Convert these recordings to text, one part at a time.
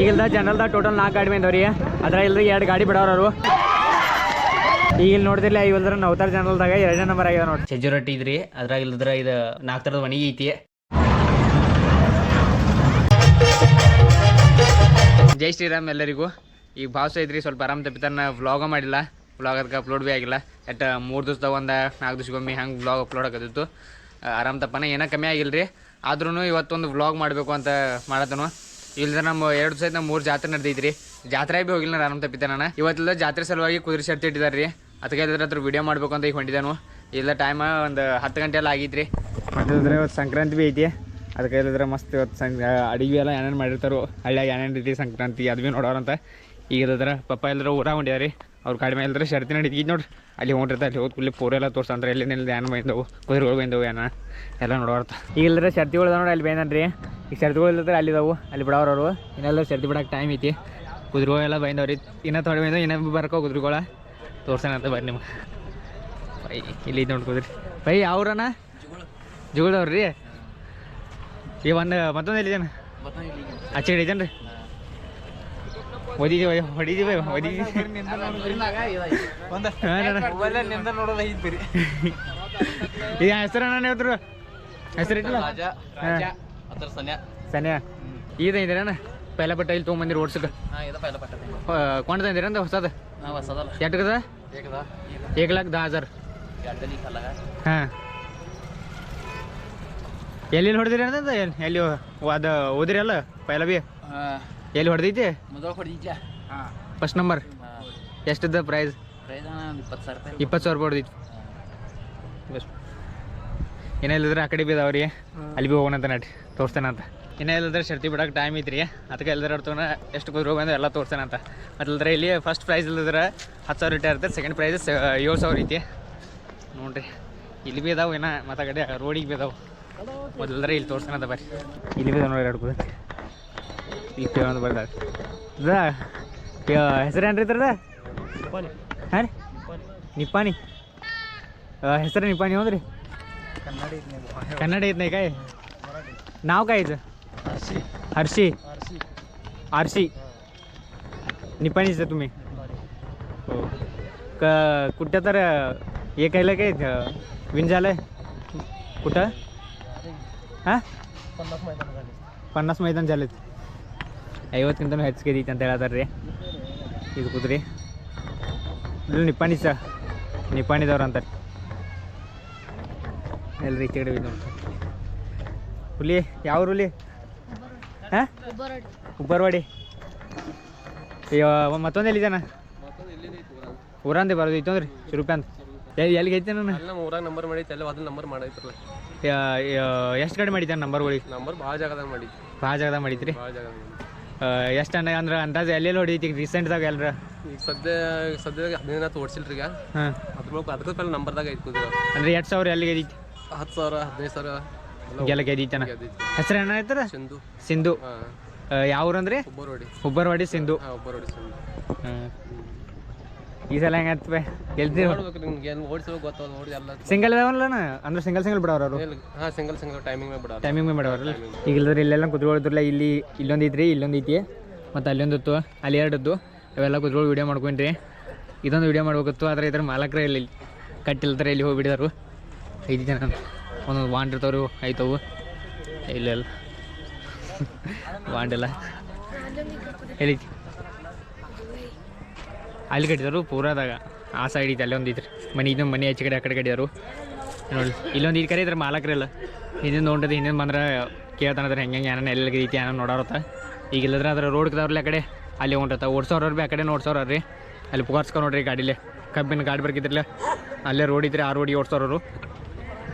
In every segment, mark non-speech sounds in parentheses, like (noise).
ಈಗಿಲ್ದ ಜನರಲ್ದ total ನಾಲ್ಕು ಗಾಡಿ ಬಂದವ್ರಿ. ಅದ್ರ ಇಲ್ರಿ ಎರಡು ಗಾಡಿ ಬಿಡೋರು ಈಗ ಇಲ್ಲಿ ನೋಡಿದಿಲ್ಲ ಇವಲ್ದ್ರ ನವತಾರ ಜನರಲ್ದಾಗ ಎರಡನೇ ನಂಬರ್ ಆಗ್ಯದ ನೋಡಿ ಸಜ್ಜು ರೊಟ್ಟಿ ಇದ್ರಿ, ಅದ್ರಾಗ ಇಲ್ದ್ರ ಇದು ನಾಲ್ಕು ಥರದ ಒಣಗಿ ಐತಿ. ಜೈ ಶ್ರೀರಾಮ್ ಎಲ್ಲರಿಗೂ. ಈಗ ಭಾವಸ ಐತ್ರಿ, ಸ್ವಲ್ಪ ಆರಾಮ್ ನಾ ವ್ಲಾಗ ಮಾಡಿಲ್ಲ. ವ್ಲಾಗ್ ಅದಕ್ಕೆ ಅಪ್ಲೋಡ್ ಭೀ ಆಗಿಲ್ಲ. ಎಟ್ ಮೂರು ದಿವಸ ಒಂದು ನಾಲ್ಕು ದಿವ್ಸಗೊಮ್ಮೆ ಹಂಗೆ ವ್ಲಾಗ್ ಅಪ್ಲೋಡ್ ಆಗದಿತ್ತು. ಆರಾಮ್ ತಪ್ಪನ ಏನೋ ಕಮ್ಮಿ ಆಗಿಲ್ಲ ರೀ ಆದ್ರೂ ಇವತ್ತೊಂದು ವ್ಲಾಗ್ ಮಾಡಬೇಕು ಅಂತ ಮಾಡತ್ತನು. ಇಲ್ದ ನಮ್ಮ ಎರಡು ಸೈತ್ ನಮ್ಮ ಮೂರು ಜಾತ್ರೆ ನಡೆದೈತ್ರಿ. ಜಾತ್ರೆ ಭೀ ಹೋಗಿಲ್ಲ ನಾನು ತಪ್ಪಿದ್ದೆ ನಾನು. ಇವತ್ತೆಲ್ಲ ಜಾತ್ರೆ ಸಲುವಾಗಿ ಕುದುರೆ ಶರ್ತಿ ಇಟ್ಟಿದ್ದಾರೆ ರೀ ಅದಕ್ಕೆ ಇದ್ರ ಹತ್ರ ವಿಡಿಯೋ ಮಾಡ್ಬೇಕು ಅಂತ ಈಗ ಹೊಂಟಿದ್ದಾನು ಇಲ್ಲ ಟೈಮ್ ಒಂದು ಹತ್ತು ಗಂಟೆ ಎಲ್ಲ ಆಗಿದ್ರಿ ಮತ್ತೆ ಇವತ್ತು ಸಂಕ್ರಾಂತಿ ಭೀ ಐತಿ. ಅದಕ್ಕೆ ಇಲ್ಲದ್ರೆ ಮಸ್ತ್ ಇವತ್ತು ಸಂಗ್ ಅಡಿಗೆ ಎಲ್ಲ ಏನೇನು ಮಾಡಿರ್ತಾರೋ, ಹಳ್ಳಿಯಾಗ ಏನೇನು ರೀತಿ ಸಂಕ್ರಾಂತಿ ಅದು ಭೀ ನೋಡೋರಂತ. ಈಗ ಇಲ್ಲದ್ರೆ ಪಪ್ಪ ಎಲ್ಲರೂ ಊರಾಗ ಹೊಂಡ್ಯಾರಿ ಅವ್ರ ಕಡಿಮೆ ಇಲ್ಲದ್ರೆ ಶರ್ತಿ ನಡೀತಿ ನೋಡ್ರಿ ಅಲ್ಲಿ ಹೋಗ್ರಿ ಅಲ್ಲಿ ಹೋದ್ ಕೂಡಲೇ ಪೂರ ಎಲ್ಲ ತೋರ್ಸಂದ್ರೆ ಎಲ್ಲಿ ನಿಲ್ದ ಏನು ಬೈಂದವು ಕುದುರೆಗಳು ಬೈಂದವು ಏನ ಎಲ್ಲ ನೋಡೋರ್ತ. ಈಗ ಇಲ್ಲದ್ರೆ ಶರ್ತಿಗಳು ನೋಡಿ ಅಲ್ಲಿ ಬೈದನ್ರಿ ಈಗ ಶರ್ತಿಗಳು ಇಲ್ಲದ್ರೆ ಅಲ್ಲಿ ಇದಾವು ಅಲ್ಲಿ ಬಿಡವ್ರು ಅವರು. ಇನ್ನೆಲ್ಲ ಶರ್ತಿ ಬಿಡಕ್ಕೆ ಟೈಮ್ ಐತಿ. ಕುದುರೆಗಳು ಎಲ್ಲ ಬೈಂದವ್ರಿ ಇನ್ನೂ ತೊಡೆ ಬೈಂದವು ಇನ್ನೂ ಬರ್ಕೋ ಕುದುರೆಗಳ. ತೋರ್ಸೋಣ ಅಂತ ಬರ್ರಿ ನಿಮ್ಗೆ. ಬೈ ಇಲ್ಲಿ ನೋಡಿ ನೋಡ್ಕೋದ್ರಿ ಬೈ ಅವ್ರಣ್ಣ ಜುಗಳವ್ರಿ ಈ ಒಂದು ಮತ್ತೊಂದು ಎಲ್ಲಿದ್ದಾನೆ ಆಚೆ ಕಡೆ ಇದ್ದಾನೆ ರೀ ಓದಿದೀವಿ ಹೊಡಿದೀವಿ ಹೊಡಿದೀವಿ ಈಗ ಹೆಸರು ನಾನು ಹೆಸರು ಹೆಸರಿಟ್ಟಿಲ್ಲ ಸನ್ಯಾ. ಈದ ಇದ್ದೀರಣ್ಣ ಪೈಲ ಪಟ್ಟ ಇಲ್ಲಿ ತೊಗೊಂಬಂದಿರಿ ಓಡ್ಸಕ್ಕೆ ಕೊಂಡ ತಂದಿರಂದ ಹೊಸದು? ಎಟ್ಟಗದ ಏಕ್ ಲಾಕ್ ದಾ ಹಜಾರ್. ಹಾಂ. ಎಲ್ಲಿ ಹೊಡೆದಿರಿ ಅಂತಂದ ಎಲ್ಲಿ ಅದು ಓದಿರಿ ಅಲ್ಲ ಪೈಲ ಬಿ ಎಲ್ಲಿ ಹೊಡೆದೈತಿ? ಫಸ್ಟ್ ನಂಬರ್ ಎಷ್ಟದ ಪ್ರೈಸ್ ಇಪ್ಪತ್ತು ಸಾವಿರ ರೂಪಾಯಿ. ಹೊಡೆದೈತಿ. ಏನೇ ಇಲ್ಲದ್ರೆ ಆ ಕಡೆ ಬಿದ್ದಾವ ರೀ ಅಲ್ಲಿ ಬಿ ಹೋಗೋಣಂತ ತೋರಿಸ್ತೇನೆ ತೋರಿಸ್ತೇನಂತ ಇನ್ನೇ ಇಲ್ಲದ್ರೆ ಶರ್ತಿ ಬಿಡಕ್ಕೆ ಟೈಮ್ ಐತ್ರಿ. ಅದಕ್ಕೆ ಎಲ್ಲದ್ರ ಅರ್ಥನ ಎಷ್ಟು ಕುದುರೆ ಬಂದು ಎಲ್ಲ ಅಂತ. ಮತ್ತಲ್ದ್ರೆ ಇಲ್ಲಿ ಫಸ್ಟ್ ಪ್ರೈಸ್ ಇಲ್ಲದ್ರೆ ಹತ್ತು ಸಾವಿರ ರೂಪಾಯಿ ಇರ್ತದೆ ಸೆಕೆಂಡ್ ಪ್ರೈಸ್ ಏಳು ಸಾವಿರ ಐತಿ. ನೋಡ್ರಿ. ಇಲ್ಲಿ ಭೀ ಇದಾವೆ ಏನ ಮತ್ತೆ ಕಡೆ ರೋಡಿಗೆ ಭೀ ಇದಾವೆ ಮೊದಲದ್ರೆ ಇಲ್ಲಿ ಅಂತ ಬರ್ರಿ. ಇಲ್ಲಿ ಭೀ ಅದಾವ ನೋಡಿ ಎರಡು ಕುದುರೆ ಇಲ್ಲಿ ಪೇ ಒಂದು ಬರ್ದಾರೆ ಇದ ಹೆಸರೇನ್ರಿ ಇದ್ರದ ಹಾಂ ರೀ ನಿಪ್ಪಾಣಿ ಹೆಸರು ನಿಪ್ಪಾಣಿ ಹೌದ್ರಿ ಕನ್ನಡ ಐತ್ನ ಕಾಯ್ ನಾವ್ काय इथं हर्षी आरशी निपाणीचं तुम्ही हो क कुठं तर हे केलं काय विन झालं कुठं हां ಪನ್ನಾಸ್ ಮೈದಾನ ಜಾಲಿತ್ ಐವತ್ತಕ್ಕಿಂತ ಹೆಚ್ಚಿಗೆ ಐತೆ ಅಂತ ಹೇಳ್ತಾರೆ ರೀ ಇದು ಕುದ್ರಿ. ಇಲ್ಲಿ ನಿಪ್ಪಾಣಿ ಸ ನಿಪ್ಪಾಣಿದವ್ರು ಅಂತಾರೆ. ಎಲ್ಲರಿ ಈ ಕಡೆ ಹುಲಿ ಯಾವ ಹುಲಿ? ಹಾಂ? ಉಬ್ಬರ್ವಾಡಿ. ಅಯ್ಯೋ ಮತ್ತೊಂದು ಎಲ್ಲಿದ್ದಾನ? ಊರಂದೆ ಬರೋದು ಇತ್ತಂದ್ರಿ ಶಿರೂಪಿ ಅಂತ. ಎಲ್ಲಿ ಎಲ್ಲಿಗೆ ಐತೆ ನಾನು ನಮ್ಮ ಊರಾಗ ನಂಬರ್ ಮಾಡಿ ಎಲ್ಲ ಅದನ್ನ ನಂಬರ್ ಮಾಡೈತ್ರಲ್ಲ ಎಷ್ಟು ಕಡೆ ಮಾಡಿದ್ದಾನೆ ನಂಬರ್ಗಳಿಗೆ ನಂಬರ್ ಭಾಳ ಜಾಗದಾಗ ಮಾಡಿ ಭಾಳ ಜಾಗದಾಗ ಮಾಡಿದ್ರಿ? ಭಾಳ ಜಾಗದಾಗ ಎಷ್ಟು ಅಣ್ಣ ಅಂದ್ರೆ ಅಂದಾಜು ಎಲ್ಲೆಲ್ಲಿ ಹೊಡಿತಿ ರೀಸೆಂಟ್ದಾಗ ಎಲ್ರ? ಈಗ ಸದ್ಯ ಸದ್ಯದಾಗ ಹದಿನೈದು ತೋಡ್ಸಿಲ್ರಿ ಈಗ. ಹಾಂ. ಅದ್ರ ಮೇಲೆ ಅದ್ರ ಪೈಲೆ ನಂಬರ್ದಾಗ ಐತಿ ಕುದುರೆ ಅಂದ್ರೆ ಎರಡು ಸಾವಿರ ಎಲ್ಲಿಗೆ ಐತಿ ಹತ್ತು ಸಾವಿರ ಹದಿನೈದು ಸಾವಿರ ಎಲ್ಲ ಗೆದೀತನ. ಹೆಸರು ಏನ ಐತರ ಸಿಂಧು. ಸಿಂಧು. ಯಾವ ಊರಂದ್ರಿ ಒಬ್ಬರು ಸಿಂಧು. ಹುಬ್ಬರ್ವಾಡಿ ಸಿಂಧು. ಹಾಂ. ಈ ಸಲ ಹೆಂಗ ಗೆಲ್ತಿ ಸಿಂಗಲ್ ಇದಾವಲ್ಲ ಅಂದ್ರೆ ಸಿಂಗಲ್ ಸಿಂಗಲ್ ಬಿಡೋರು ಅವರು? ಹಾಂ ಸಿಂಗಲ್ ಸಿಂಗಲ್ ಟೈಮಿಂಗ್ ಮೇಲೆ ಟೈಮಿಂಗ್ ಬಿಡೋರಲ್ಲ ಈಗ ಇಲ್ಲದ್ರೆ ಇಲ್ಲೆಲ್ಲ ಕುತ್ಕೊಳಿದ್ರಲ್ಲ ಇಲ್ಲಿ ಇಲ್ಲೊಂದು ಐತ್ರಿ ಇಲ್ಲೊಂದು ಐತಿ. ಮತ್ತು ಅಲ್ಲೊಂದು ಇತ್ತು ಅಲ್ಲಿ ಎರಡದ್ದು. ಅವೆಲ್ಲ ಕುತ್ಕೊಂಡು ವಿಡಿಯೋ ಮಾಡ್ಕೊಂಡ್ರಿ. ಇದೊಂದು ವಿಡಿಯೋ ಮಾಡ್ಬೇಕಿತ್ತು ಆದ್ರೆ ಇದ್ರ ಮಾಲಕರೇ ಇಲ್ಲ ಇಲ್ಲಿ ಕಟ್ಟಿಲ್ತಾರೆ ಇಲ್ಲಿ ಹೋಗ್ಬಿಡಿದಾರು ಐದು ಜನ. ಒಂದೊಂದು ವಾಂಡ್ ಇರ್ತಾವ್ರಿ ಐತವು ಇಲ್ಲ ಇಲ್ಲ ವಾಂಡ್ (laughs) ಎಲ್ಲ ಎಲ್ಲಿ? ಅಲ್ಲಿ ಕಟ್ಟಿದ್ರು ಪೂರಾದಾಗ ಆ ಸೈಡ್ ಇದೆ, ಅಲ್ಲೇ ಒಂದಿದ್ರು ಮನೆ ಇದೊಂದು ಮನೆ ಆಚೆ ಕಡೆ, ಆ ಕಡೆ ಕಟ್ಟಿದ್ರು ನೋಡಿ, ಇಲ್ಲೊಂದು ಇದು ಕಡೆ ಇದ್ರೆ ಮಾಲಕರೆಲ್ಲ ಹಿಂದಿನ ನೋಡಿದ್ರೆ ಹಿಂದಿನ ಬಂದ್ರೆ ಕೇಳ್ತಾನಂದ್ರೆ ಹೆಂಗೆ ಹೆಂಗೆ ಏನಾನ ಎಲ್ಲಿ ಐತಿ ಏನೋ ನೋಡೋರತ್ತ. ಈಗ ಇಲ್ಲದ್ರೆ ಅದ್ರ ರೋಡ್ ಕದವ್ರಲ್ಲ ಆ ಕಡೆ, ಅಲ್ಲಿ ಹೊಂಟತ್ತ ಓಡ್ಸೋರು ಭೀ ಆ ಕಡೆ ನೋಡ್ಸೋರ ರೀ. ಅಲ್ಲಿ ಪುಗಾರ್ಸ್ಕೊ ನೋಡ್ರಿ ಗಾಡಿಲೇ. ಕಬ್ಬಿನ ಗಾಡಿ ಬರ್ಕಿದ್ರಲ್ಲ, ಅಲ್ಲೇ ರೋಡ್ ಇದ್ರೆ ಆ ರೋಡಿಗೆ ಓಡ್ಸೋರು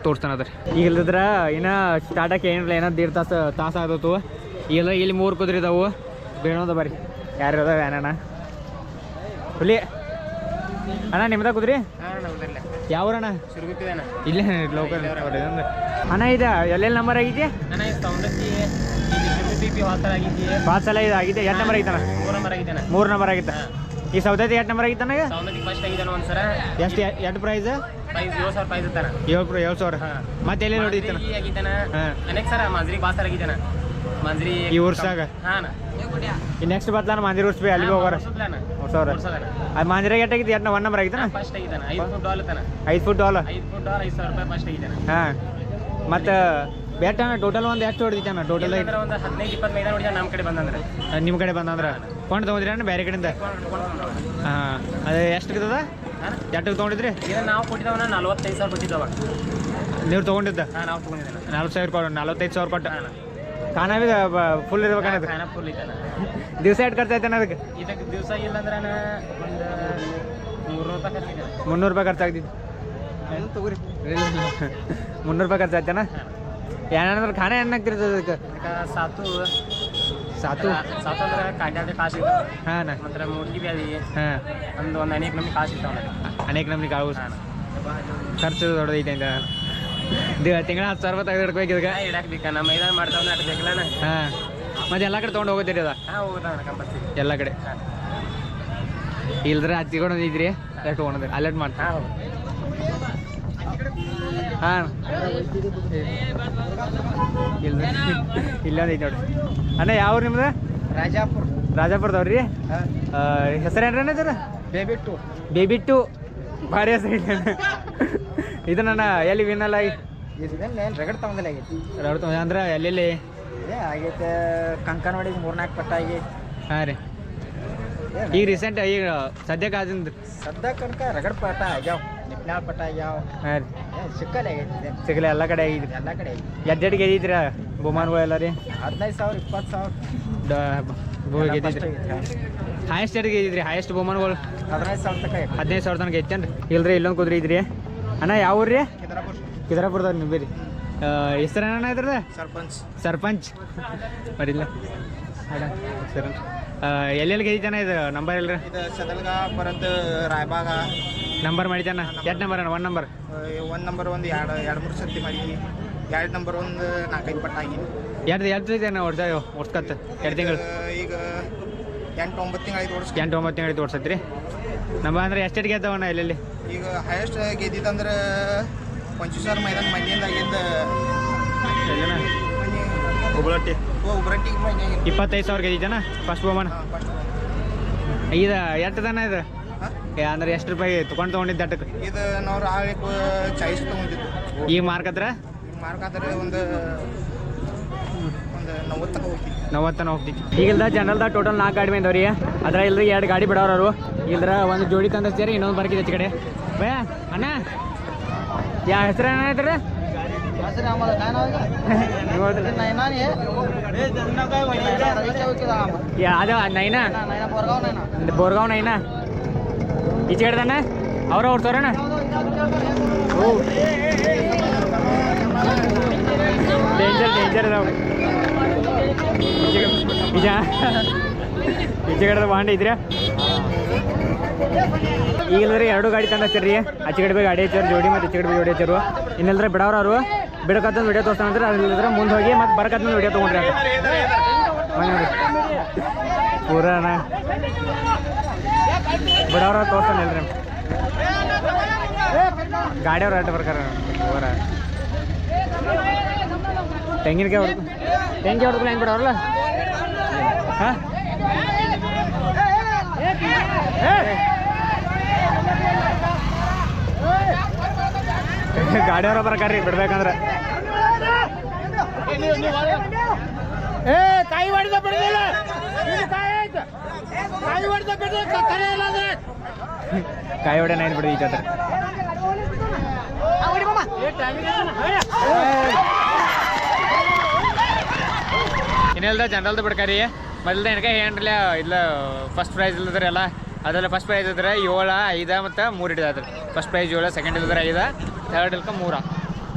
ತೋರಿಸ್ತಾನದ್ರಿ. ಈಗ ಇಲ್ಲದ್ರೆ ಇನ್ನು ಸ್ಟಾರ್ಟಕ್ಕೆ ಏನಿಲ್ಲ, ಏನೋ ದೀಡ್ ತಾಸು ತಾಸು ಆದತ್ತು ಈಗೆಲ್ಲ ಇಲ್ಲಿ ಮೂರು ಕುದುರೆ ಇದಾವು ಬೇಣೋದ ಬರ್ರಿ. ಯಾರು ಅದಾವ ಹುಲಿ. ಅಣ್ಣ ನಿಮ್ದ ಕುದ್ರಿ? ಯಾವ್ರಣ್ಣ? ಇಲ್ಲೇ ಲೋಕಲ್. ಅಣ್ಣ ಇದೆ ಎಲ್ಲೆಲ್ಲಿ ನಂಬರ್ ಆಗಿದೆ ಭಾಳ ಸಲ ಇದು ಆಗಿದೆ. ಎರಡು ನಂಬರ್ ಆಗಿತ್ತಣ್ಣ? ಮೂರು ನಂಬರ್ ಆಗಿತ್ತ? ಈ ಸೌದತ್ತಿ ಎರಡು ನಂಬರ್ ಆಗಿತ್ತಣ್ಣ ಈಗ? ಎಷ್ಟು ಎರಡು ಪ್ರೈಸ್ ಏಳು ಸಾವಿರ ಏಳು ಸಾವಿರ. ಮತ್ತೆ ಎಲ್ಲಿ ಹಾಂ. ಅನೇಕ ಸರ ಮಾಂಜ್ರಿ ಆಗಿದ್ದಾನ ಮಾಂಜ್ರಿ ಈ ವರ್ಷಾಗ ಹಾಂ ನೆಕ್ಸ್ಟ್ ಬತ್ಲಾನ ಮಂದಿರ ಉರ್ಸ್ಬಿ ಅಲ್ಲಿಗೆ ಹೋಗೋರ. ಹೊಸವ್ರ ಅದು ಮಾಂದಿರಾಗ ಎಷ್ಟಾಗಿತ್ತು ಎಟ್ಟ ಒನ್ ನಂಬರ್ ಆಗಿದ್ದಾನೆ. ಐದು ಫುಟ್ ಡಾಲ್ ಸಾವಿರ ಹಾಂ. ಮತ್ತು ಬೆಟ್ಟನ ಟೋಟಲ್ ಒಂದು ಎಷ್ಟು ಹೊಡಿತಾನ ಟೋಟಲ್ ಒಂದು ಹದಿನೈದು ಇಪ್ಪತ್ತು ಮೈದಾನ ಹೊಡಿದ ನಮ್ಮ ಕಡೆ ಬಂದಂದ್ರೆ. ನಿಮ್ಮ ಕಡೆ ಬಂದಂದ್ರೆ? ಕೊಂಡು ತೊಗೊಂಡ್ರಿ ಅಣ್ಣ ಬೇರೆ ಕಡೆಯಿಂದ? ಹಾಂ. ಅದು ಎಷ್ಟು ಇರ್ತದ ಎಟ್ಟಕ್ಕೆ ತೊಗೊಂಡಿದ್ರಿ? ನಾವು ಕೊಟ್ಟಿದ್ದವನ ನಲ್ವತ್ತೈದು ಸಾವಿರ ಕೊಟ್ಟಿದ್ದವ. ನೀವು ತೊಗೊಂಡಿದ್ದ? ನಾವು ತೊಗೊಂಡಿದ್ದೇನೆ. ನಲ್ವತ್ತು ಸಾವಿರ ಕೊಟ್ಟು ನಲ್ವತ್ತೈದು ಸಾವಿರ ಕೊಟ್ಟು. ಖಾನಾವಿ ಫುಲ್ ಇರ್ಬೇಕನ್ನೋದು ಖಾನ ಫುಲ್ ಇದ್ದಾನೆ. ದಿವಸ ಎಷ್ಟು ಖರ್ಚು ಆಯ್ತಾನ ಅದಕ್ಕೆ? ಇದಕ್ಕೆ ದಿವಸ ಇಲ್ಲ ಅಂದ್ರೆ ಒಂದು ಮೂರ್ನೂರು ರೂಪಾಯಿ ಖರ್ಚಿದೆ. ಮುನ್ನೂರು ರೂಪಾಯಿ ಖರ್ಚಾಗ್ತಿತ್ತು ತಗೋರಿ. ಮುನ್ನೂರು ರೂಪಾಯಿ ಖರ್ಚು ಆಯ್ತಾನ ಏನಂದ್ರೆ ಖಾನೆ ಏನು ಹಾಕ್ತಿರ್ತದೆ ಅದಕ್ಕೆ? ಸಾತು. ಸಾತು? ಸಾತು ಅಂದ್ರೆ ಕಾಟ್ಯಾದ ಕಾಸು ಹಾಂ ನಾ ಮತ್ತೆ ಬಿ ಬ್ಯಾದಿ ಹಾಂ. ಒಂದು ಒಂದು ಅನೇಕ ನಮ್ಗೆ ಕಾಸು ಇರ್ತಾವೆ ಅನೇಕ ನಮ್ಗೆ ಕಾಳು ಖರ್ಚು ದೊಡ್ಡದೈತೆ ಅಂತ. ತಿಂಗಳ ಹತ್ತು ಸಾವಿರ ರೂಪಾಯಿ ತೆಗೆದು ಇಡ್ಬೇಕು ಇದಕ್ಕೆ ಇಡಕ್ಕೆ ಬೇಕಾ? ನಮ್ಮ ಮೈದಾನ ಮಾಡ್ತಾವ ಅಟ್ ಬೇಕಲ್ಲ ಹಾಂ. ಮತ್ತೆ ಎಲ್ಲ ಕಡೆ ತೊಗೊಂಡು ಹೋಗೋದಿರಿ ಅದ? ಎಲ್ಲ ಕಡೆ. ಇಲ್ದ್ರೆ ಹತ್ತಿ ಇದ್ರಿ ಎಷ್ಟು ತೊಗೊಂಡ್ರಿ ಅಲೆಟ್ ಮಾಡ್ತಾ ಹಾಂ ಹಾಂ. ಇಲ್ಲ (laughs) ಇಲ್ಲೊಂದು ಐತೆ ನೋಡ್ರಿ. ಅಣ್ಣ ಯಾವ ನಿಮ್ದು? ರಾಜಾಪುರ. ರಾಜಾಪುರದವ್ರಿ? ಹೆಸರೇನ್ರಿ ಅಣ್ಣ ಬೇಬಿಟ್ಟು ಬೇಬಿ ಟು. ಭಾರಿ ಹೆಸರು ಇದನ್ನ ಎಲ್ಲಿ ನನ್ನ ಎಲ್ಲಿ ವಿನಲ್ಲ ರಗಡ್ ತಗೊಂಡಲ್ಲ ಆಗೈತಿ. ಅಂದ್ರೆ ಎಲ್ಲೆಲ್ಲಿ? ಏ ಆಗೈತೆ ಕಂಕನವಾಡಿ ಮೂರ್ನಾಲ್ಕು ಪಟ್ಟ ಆಗಿ. ಹಾಂ ರೀ. ಈಗ ರೀಸೆಂಟ್ ಈಗ ಸದ್ಯಕ್ಕೆ ಆದಿಂದ ಕನಕ ರಗಡ್ ಪಟ್ಟ ಆಗ್ಯಾವ ನಿಪ್ನಾಳ್ ಪಟ್ಟ ಆಗ್ಯಾವ. ಹಾಂ ರೀ. ಸಿಕ್ಕಲ್ಲ ಆಗೈತಿ ಇದೆ ಸಿಗಲ್ಲ ಎಲ್ಲ ಕಡೆ ಆಗಿದ್ರಿ? ಎಲ್ಲ ಕಡೆ ಐತಿ ಎಡ್ಡೆಡ್ ಗೆದ್ದಿದ್ರ ಬಹುಮಾನಗಳು ಎಲ್ಲ ರೀ? ಹದಿನೈದು ಸಾವಿರ ಇಪ್ಪತ್ತು ಸಾವಿರ. ಗೆದ್ದಿದ್ರಿ? ಹಾಯೆಸ್ಟ್ ಎಡ್ ಗೆದ್ದಿದ್ರಿ? ಹಾಯೆಸ್ಟ್ ಬಹುಮಾನಗಳು? ಹದಿನೈದು ಸಾವಿರ ತನಕ ಹದಿನೈದು ಸಾವಿರ ತನಕ ಐತೇನ್ರಿ ಇಲ್ರಿ ಇಲ್ಲೊಂದು ಕುದ್ರಿ ಇದ್ರಿ. ಅಣ್ಣ ಯಾವ ಊರ್ರಿ? ಕಿದರಾಪುರದವ್ರು ನೀವು ಬೇರಿ? ಹೆಸರು ಏನಣ್ಣ ಇದ್ರದ ಸರ್ಪಂಚ್. ಸರ್ಪಂಚ್. ಬರಿಲ್ಲ ಅಣ್ಣ ಸರ್. ಎಲ್ಲೆಲ್ಲಿ ಗೆದ್ದಿದ್ದಾನ ಇದು ನಂಬರ್ ಇಲ್ರಿ ಇದು ಸದಲ್ಗ ರಾಯಬಾಗ ನಂಬರ್ ಮಾಡಿದ್ದಾನ ಎರಡು ನಂಬರ್ ಅಣ್ಣ? ಒನ್ ನಂಬರ್ ಒಂದು ನಂಬರ್ ಒಂದು ಎರಡು ಎರಡು ಮೂರು ಸರ್ತಿ ಮಾಡಿ. ಎರಡು ನಂಬರ್ ಒಂದು ನಾಲ್ಕೈದು ಪಟ್ಟ ಆಗಿ. ಎರಡು ಎರಡು ತಿಂಗಳು ಅಣ್ಣ ಹೊಡ್ದ ಹೊಡ್ಸ್ಕತ್ತ ಎರಡು ತಿಂಗಳು. ಈಗ ಎಂಟು ಒಂಬತ್ತು ತಿಂಗಳು ಐದು ವರ್ಷ ಎಂಟು ಒಂಬತ್ತು ತಿಂಗಳಿಗೆ ರೀ ನಂಬರ್ ಅಂದ್ರೆ ಎಷ್ಟು ಗೆದ್ದವಣ್ಣ ಎಲ್ಲೆಲ್ಲಿ? ಈಗ ಹೈಯೆಸ್ಟ್ ಗೆದ್ದಿದಂದ್ರೆ ಪಂಚೀಸ್ ಸಾವಿರ ಮೈದಾನ ಎಲ್ಲಣ್ಣ ಉಬ್ರಟ್ಟಿ ಉಬ್ರಟ್ಟಿಗೆ ಇಪ್ಪತ್ತೈದು ಸಾವಿರ ಫಸ್ಟ್ ಬಹುಮಾನ ಫಸ್ಟ್ ಇದು ಎಷ್ಟು ದನ ಇದು? ಅಂದ್ರೆ ಎಷ್ಟು ರೂಪಾಯಿ ತೊಗೊಂಡು ತೊಗೊಂಡಿದ್ದು ಅಟ್ಟಕ್ಕೆ? ಇದು ನಾವು ಆಳಿಗೆ ಚಾಯ್ಸ್ ತೊಗೊಂಡಿದ್ದು. ಈಗ ಮಾರ್ಕತ್ರ ಮಾರ್ಕಾದ್ರೆ ಒಂದು ನವತ್ತನ ಹೋಗ್ತೀವಿ ಈಗಿಲ್ದ ಜನರಲ್ದ ಟೋಟಲ್ ನಾಲ್ಕು ಗಾಡಿ ಬಂದವ್ರಿ ಅದ್ರ ಇಲ್ರಿ ಎರಡು ಗಾಡಿ ಬಿಡೋರು ಇಲ್ದ್ರ ಒಂದು ಜೋಡಿ ತಂದಿಸ್ತೀರಿ ಇನ್ನೊಂದು ಬರ್ಕಿದೆ ಈ ಕಡೆ. ಬೇ ಅಣ್ಣ. ಯಾ, ಹೆಸರು ಏನಾಯ್ತು ಅದ ನೈನಾ? ಬೋರ್ಗಾವ್ ನೈನಾ? ಈಚೆ ಕಡೆದಾನ ಅವ್ರ ಓಡ್ತಾರಣ್ಣ ಓ ಡೇಂಜರ್ ಡೇಂಜರ್ ಅದಾವ. ನಿಜ ಈಚೆ ಕಡೆ ಬಾಂಡ್ ಇದ್ರೆ? ಈಗಿಲ್ಲದ್ರೆ ಎರಡು ಗಾಡಿ ತಂದು ಹಚ್ಚಿರಿ ಆಚೆ ಕಡೆ ಬಿ ಗಾಡಿ ಹಚ್ಚಾರ ಜೋಡಿ ಮತ್ತು ಅಚ್ಚಿಗಡೆ ಜೋಡಿ ಹಚ್ಚಾರು ಇನ್ನೆಲ್ಲದ್ರೆ ಬಿಡವ್ರ ಅವರು ಬಿಡಕತ್ತ ವಿಡಿಯೋ ತೋರಿಸ್ತಾನಂದ್ರೆ ಅಲ್ಲಿದ್ರೆ ಮುಂದೆ ಹೋಗಿ ಮತ್ತು ಬರಕತ್ತ ವಿಡಿಯೋ ತೊಗೊಂಡ್ರಿ ಪೂರಾನ ಬಿಡೋರ ತೋರ್ತಾನೆ ಇಲ್ರಿ ಗಾಡಿಯವ್ರು ಅಡ್ಡ ಬರ್ಕಾರ ಪೂರ ತೆಂಗಿನಕಾಯಿ ಹೊಡ್ದು ತೆಂಗಿ ಹೊಡ್ದು ಹೆಂಗೆ ಬಿಡೋರಲ್ಲ ಹಾಂ ಗಾಡಿಯವ್ರ ಬರ್ಕಾರ್ರಿ ಬಿಡ್ಬೇಕಂದ್ರೆ. ಏ ಕಾಯಿ ಹೊಡೆದ ಬಿಡಲಿಲ್ಲ. ಕಾಯಿ ಹೊಡೆದ ಕಾಯಿ ಹೊಡೆ ನೈನ್ ಬಿಡಿ ಈಗ ಇನ್ನೆಲ್ದ ಜನರಲ್ದ ಬಿಡ್ಕಾರಿ ಮೊದಲ್ದ ಏನಕ ಏನ್ರಲ್ಲ ಇಲ್ಲ ಫಸ್ಟ್ ಪ್ರೈಸ್ ಇಲ್ಲದ್ರೆ ಎಲ್ಲ. ಅದೆಲ್ಲ ಫಸ್ಟ್ ಪ್ರೈಸ್ ಇದ್ರೆ ಏಳು ಐದ ಮತ್ತು ಮೂರು ಹಿಡಿದಾದ್ರೆ. ಫಸ್ಟ್ ಪ್ರೈಸ್ ಏಳು ಸೆಕೆಂಡ್ ಇಲ್ಲದ್ರೆ ಐದ ಥರ್ಡ್ ಇಲ್ಕ ಮೂರ.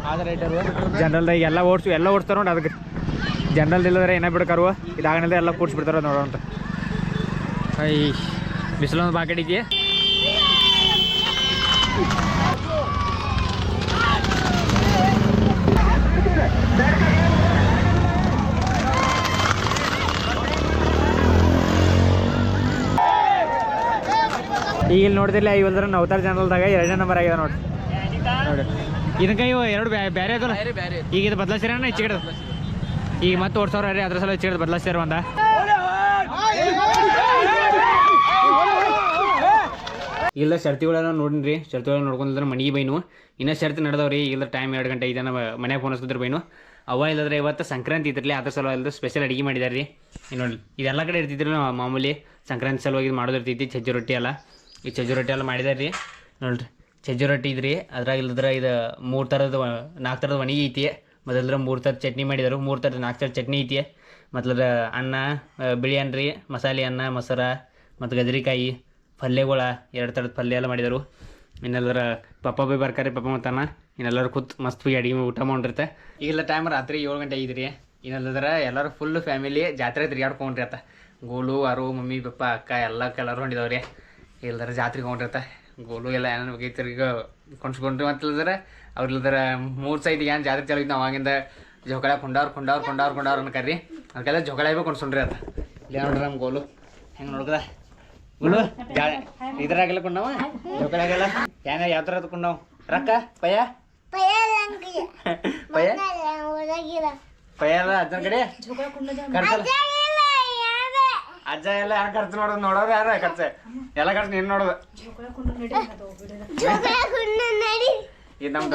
ಆದ ರೈಟ್ ಅದು ಜನರಲ್ದಾಗ ಎಲ್ಲ ಓಡಿಸು ಎಲ್ಲ ಓಡಿಸ್ತಾರ ನೋಡಿ ಅದಕ್ಕೆ. ಜನರಲ್ ಇಲ್ಲದ್ರೆ ಏನೇ ಬಿಡ್ಕಾರು ಇದಾಗಲಿಲ್ಲ ಎಲ್ಲ ಕೂಡ್ಸ್ಬಿಡ್ತಾರ ನೋಡೋಂತ ಐ ಬಿಸಿಲೊಂದು ಬಾಕೆಟ್ ಇದೆಯಾ ಈಗ ಇಲ್ಲಿ ನೋಡಿದಿಲ್ಲ ನೌತಾರ್ ನವತಾರ ಜನಲ್ದಾಗ ಎರಡನೇ ನಂಬರ್ ಆಗಿದೆ ನೋಡಿ ನೋಡಿ ಇದಕ್ಕೆ ಇವು ಎರಡು ಬೇರೆ ಅದಲ್ಲ? ಈಗ ಇದು ಬದಲಾಸ್ಯಾರ ಹೆಚ್ಚಿಗೆ ಈಗ ಮತ್ತೆ ಓಡ್ ಸಾವಿರ ರೀ ಅದ್ರ ಸಲ ಹೆಚ್ಚಿಗೆ ಬದಲಾಸ್ಯಾರ ಒಂದ? ಇಲ್ಲ ಶರ್ತಿಗಳೆಲ್ಲ ನೋಡಿನಿ ರೀ ಒಳಗೆ ನೋಡ್ಕೊಂಡಿದ್ರೆ ಮನೆಗೆ ಬೈನು. ಇನ್ನೂ ಶರ್ತಿ ನಡೆದವ್ರಿ. ಇಲ್ಲ ಟೈಮ್ ಎರಡು ಗಂಟೆ ಇದನ್ನು ಮನೆಗೆ ಫೋನ್ ಬೈನು. ಅವ ಇಲ್ಲದ್ರೆ ಇವತ್ತು ಸಂಕ್ರಾಂತಿ ಇದ್ರಲ್ಲಿ ಅದ್ರ ಸಲ ಇಲ್ಲದ ಸ್ಪೆಷಲ್ ಅಡುಗೆ ಮಾಡಿದಾರೆ ರೀ ನೋಡಿ ಇದೆಲ್ಲ ಕಡೆ ಇರ್ತಿದ್ರು ಮಾಮೂಲಿ. ಸಂಕ್ರಾಂತಿ ಸಲುವಾಗಿ ಮಾಡೋದಿರ್ತೈತಿ ಚಜ್ಜಿ ರೊಟ್ಟಿ ಎಲ್ಲ. ಈ ಚಜ್ಜು ರೊಟ್ಟಿ ಎಲ್ಲ ಮಾಡಿದಾರೆ ರೀ ನೋಡ್ರಿ, ಚಜ್ಜು ರೊಟ್ಟಿ ಇದ್ರಿ, ಅದ್ರಾಗ ಇಲ್ಲದ್ರ ಇದು ಮೂರು ಥರದ ನಾಲ್ಕು ಥರದ ಒಣಗಿ ಐತಿ. ಮೊದಲದ್ರ ಮೂರು ಥರದ ಚಟ್ನಿ ಮಾಡಿದರು, ಮೂರು ಥರದ ನಾಲ್ಕು ಥರದ ಚಟ್ನಿ ಐತಿ. ಮತ್ಲದ ಅನ್ನ ಬಿಳಿ ಅನ್ನ ರೀ ಮಸಾಲೆ ಅನ್ನ, ಮೊಸರ, ಮತ್ತು ಗಜರಿಕಾಯಿ ಪಲ್ಯಗಳ, ಎರಡು ಥರದ ಪಲ್ಯ ಎಲ್ಲ ಮಾಡಿದರು. ಇನ್ನೆಲ್ಲರ ಪಪ್ಪ ಬಿ ಬರ್ಕಾರಿ, ಪಪ್ಪ ಮತ್ತಾನ ಇನ್ನೆಲ್ಲರೂ ಕೂತ್ ಮಸ್ತ್ ಅಡಿಗೆ ಊಟ ಮಾಡಿರುತ್ತೆ. ಈಗೆಲ್ಲ ಟೈಮ್ ರಾತ್ರಿ ಏಳು ಗಂಟೆ ಐತ್ರಿ. ಇನ್ನೆಲ್ಲದರ ಎಲ್ಲರೂ ಫುಲ್ ಫ್ಯಾಮಿಲಿ ಜಾತ್ರೆ ತಿರ್ಗಾಡ್ಕೊಂಡ್ರಿ ಆತ ಗೋಲು ಅರು ಮಮ್ಮಿ, ಪಪ್ಪ, ಅಕ್ಕ, ಎಲ್ಲ ಎಲ್ಲರೂ ಹೊಂಡಿದವ್ರಿ ಎಲ್ಲರ ಜಾತ್ರೆಗೆ ಹೊಂಟಿರ್ತ ಗೋಲು ಎಲ್ಲ ಏನೇನು ಬೇಕೈತಿ ಈಗ ಕೊಂಡ್ಸ್ಕೊಂಡ್ರಿ ಮತ್ತಲ್ಲದ್ರ ಅವ್ರಿಲ್ಲದರ ಮೂರು ಸೈಡ್ ಏನು ಜಾತ್ರೆ ಚಾಲು ಇತ್ತು ಅವಾಗಿಂದ ಜೋಕಳ ಕೊಂಡವ್ರು ಕೊಂಡವ್ರು ಕೊಂಡವ್ರು ಕೊಂಡವ್ರು ಅನ್ಕರಿ ಅದಕ್ಕೆಲ್ಲ ಜೋಕಳ ಇವೆ ಕೊಂಡ್ಸ್ಕೊಂಡ್ರಿ ಅದ ಇಲ್ಲ ನೋಡ್ರಿ ನಮ್ಮ ಗೋಲು. ಹೆಂಗೆ ನೋಡ್ಕದ ಗೋಲು? ಇದ್ರಾಗೆಲ್ಲ ಕೊಂಡವ? ಜೋಕಳಾಗೆಲ್ಲ ಏನ ಯಾವ ಥರ ಕೊಂಡವ್? ರೊಕ್ಕ? ಪಯ? ಪಯ್ಯ ಪಯ್ಯ ಎಲ್ಲ ಅಜ್ಜನ ಕಡೆ? ಅಜ್ಜ ಎಲ್ಲ ಯಾರು ಖರ್ಚು ನೋಡೋದು ನೋಡೋರು ಯಾರು ಖರ್ಚು ಎಲ್ಲ ಖರ್ಚು ನೀನು ನೋಡೋದು. ಇದು ನಮ್ಮ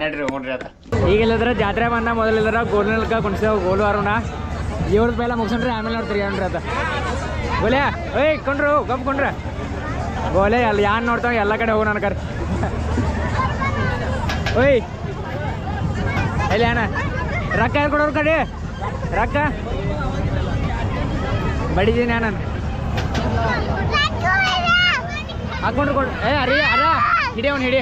ನಡ್ರಿ ಹೋಗ್ರಿ ಆತ. ಈಗೆಲ್ಲದ್ರ ಜಾತ್ರೆ ಬಂದ ಮೊದಲೆಲ್ಲರ ಗೋಲ್ನಲ್ಕ ಕುಣಿಸ್ತೇವೆ ಗೋಲು ಅರುಣ. ಇವ್ರದ ಮೇಲೆ ಮುಗಿಸ್ಕೊಂಡ್ರಿ ಆಮೇಲೆ ನೋಡ್ತೀರಿ ಏನ್ರಿ ಅದ ಗೋಲೆ ಏಯ್, ಕೊಂಡ್ರು, ಗಪ್ ಕೊಂಡ್ರ. ಗೋಲೆ ಅಲ್ಲಿ ಯಾರು ನೋಡ್ತಾವ ಎಲ್ಲ ಕಡೆ ಹೋಗೋಣ ಖರ್ಚು ಓಯ್ ಎಲ್ಲಿ ಅಣ್ಣ? ರೊಕ್ಕ ಯಾರು ಕೊಡೋರು ಕಡೆ? ರೊಕ್ಕ? ಬಡಿದೀನಿ ನಾನು. ಹಾಕೊಂಡ್ರು ಕೊಡು. ಏ ಅರಿ ಅರ ಹಿಡಿ ಅವ್ನು, ಹಿಡಿ.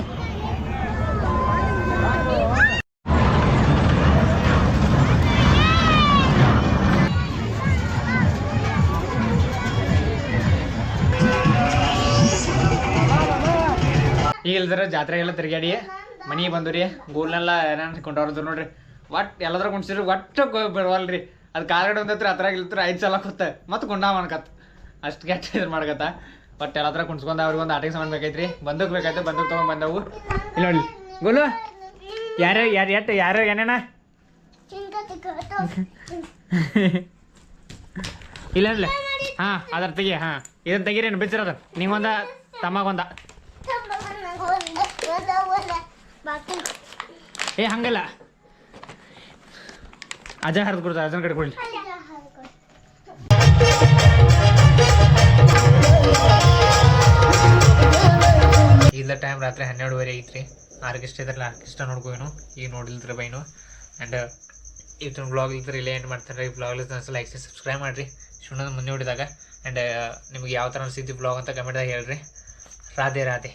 ಈಗ ಇಲ್ದ್ರ ಜಾತ್ರೆಗೆಲ್ಲ ತಿರ್ಗಾಡಿ ಮನೆಗೆ ಬಂದ್ರಿ. ಗೂಲ್ನೆಲ್ಲ ಏನೇನು ಕೊಂಡವ್ರದ್ದು ನೋಡ್ರಿ. ಒಟ್ಟು ಎಲ್ಲದ್ರ ಕುಣ್ಸಿರಿ ಒಟ್ಟು ಬಿಡವಲ್ರಿ ಅದು ಕಾಲ್ಗಡೆ ಒಂದತ್ರ ಹತ್ರ ಇಲ್ತ್ರ ಐದು ಸಲ ಕೂತ. ಮತ್ತೆ ಕುಂಡ ಮಾಡ್ಕತ್ ಅಷ್ಟು ಕೆಟ್ಟ ಇದ್ರ ಮಾಡ್ಕತ್ತ. ಬಟ್ ಎಲ್ಲ ಹತ್ರ ಕುಣ್ಸ್ಕೊಂಡ ಅವ್ರಿಗೆ ಒಂದು ಆಟಿಗೆ ಸಾಮಾನು ಬೇಕೈತ್ರಿ ಬಂದೂಕ್ ಬೇಕಾಯ್ತು ಬಂದೂಕ್ ತಗೊಂಡ್ ಬಂದವು. ಇಲ್ಲಿ ನೋಡಿ ಗೋಲು ಯಾರು ಯಾರು ಎಟ್ಟು ಯಾರು ಏನೇನ? (laughs) ಇಲ್ಲ ಇಲ್ಲ. ಹಾ ಅದ್ರ ತೆಗಿ ಹಾ. ಇದನ್ನ ತೆಗೀರಿ ಬಿಚ್ಚಿರೋದು. ನಿಂಗೊಂದ ತಮ್ಮಗೊಂದ. ಏ ಹಂಗಲ್ಲ. ಅಜ್ಜ ಹರಿದು ಕೊಡ್ತಾರೆ ಅಜನ ಕಡೆ ಕೊಡ್ಲಿ. ಇಲ್ಲ ಟೈಮ್ ರಾತ್ರಿ ಹನ್ನೆರಡುವರೆ ಐತ್ರಿ. ಆರ್ಕೆಸ್ಟ್ರಾ ಇದ್ರಲ್ಲ, ಆರ್ಕೆಸ್ಟ್ರಾ ನೋಡ್ಕೋನು ಈಗ ನೋಡಿಲ್ದ್ರ ಬೈನು. ಆ್ಯಂಡ್ ಇವತ್ತು ಬ್ಲಾಗ್ ಇಲ್ದ್ರೆ ಇಲ್ಲೇ ಏನು ಮಾಡ್ತಾರೆ ಈ ಬ್ಲಾಗ್ ಲೈಕ್ ಸಬ್ಸ್ಕ್ರೈಬ್ ಮಾಡಿರಿ. ಸುಣ್ಣದ ಮುಂದೆ ನೋಡಿದಾಗ. ಆ್ಯಂಡ್ ನಿಮ್ಗೆ ಯಾವ ಥರ ಅನಿಸಿದ್ದು ಬ್ಲಾಗ್ ಅಂತ ಕಮೆಂಟ್ದಾಗ ಹೇಳ್ರಿ. ರಾಧೆ ರಾಧೆ.